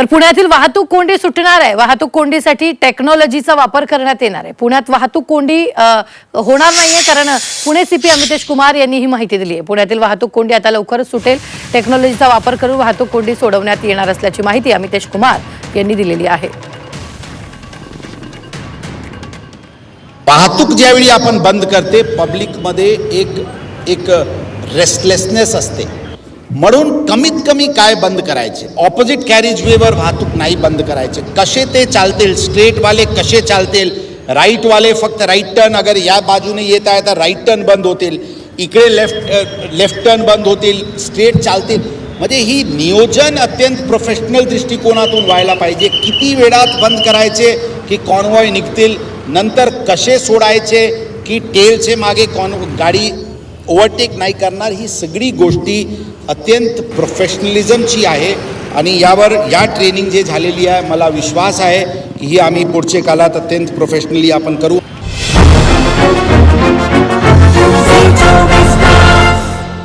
तर पुण्यातील वाहतूक कोंडी सुटणार आहे. वाहतूक कोंडीसाठी टेक्नॉलॉजीचा वापर करण्यात येणार आहे. पुण्यात वाहतूक कोंडी होणार नाहीये कारण पुणे सीपी अमितेश कुमार यांनी ही माहिती दिली आहे. पुण्यातील वाहतूक कोंडी आता लवकरच सुटेल. टेक्नॉलॉजीचा वापर करून वाहतूक कोंडी सोडवण्यात येणार असल्याची माहिती अमितेश कुमार यांनी दिलेली आहे. वाहतूक ज्यावेळी आपण बंद करते पब्लिकमध्ये एक एक रेस्टलेसनेस असते. म्हणून कमीत कमी काय बंद करायचे? ऑपोजिट कॅरेज वेवर वाहतूक नाही बंद करायचे. कसे ते चालतील? स्ट्रेटवाले कसे चालतील? राईटवाले फक्त राईट टर्न अगर या बाजूने येत आहे तर राईट टर्न बंद होतील. इकडे लेफ्ट लेफ्ट टर्न बंद होतील. स्ट्रेट चालतील. म्हणजे ही नियोजन अत्यंत प्रोफेशनल दृष्टिकोनातून व्हायला पाहिजे. किती वेळात बंद करायचे की कॉन्वॉय निघतील? नंतर कसे सोडायचे? की टेलचे मागे कॉन गाडी ओव्हरटेक नाही करणार ही सगळी गोष्टी अत्यंत प्रोफेशनलिझमची आहे. आणि यावर या ट्रेनिंग जे झालेली आहे मला विश्वास आहे की ही आम्ही पुढचे काळात अत्यंत प्रोफेशनली आपण करू.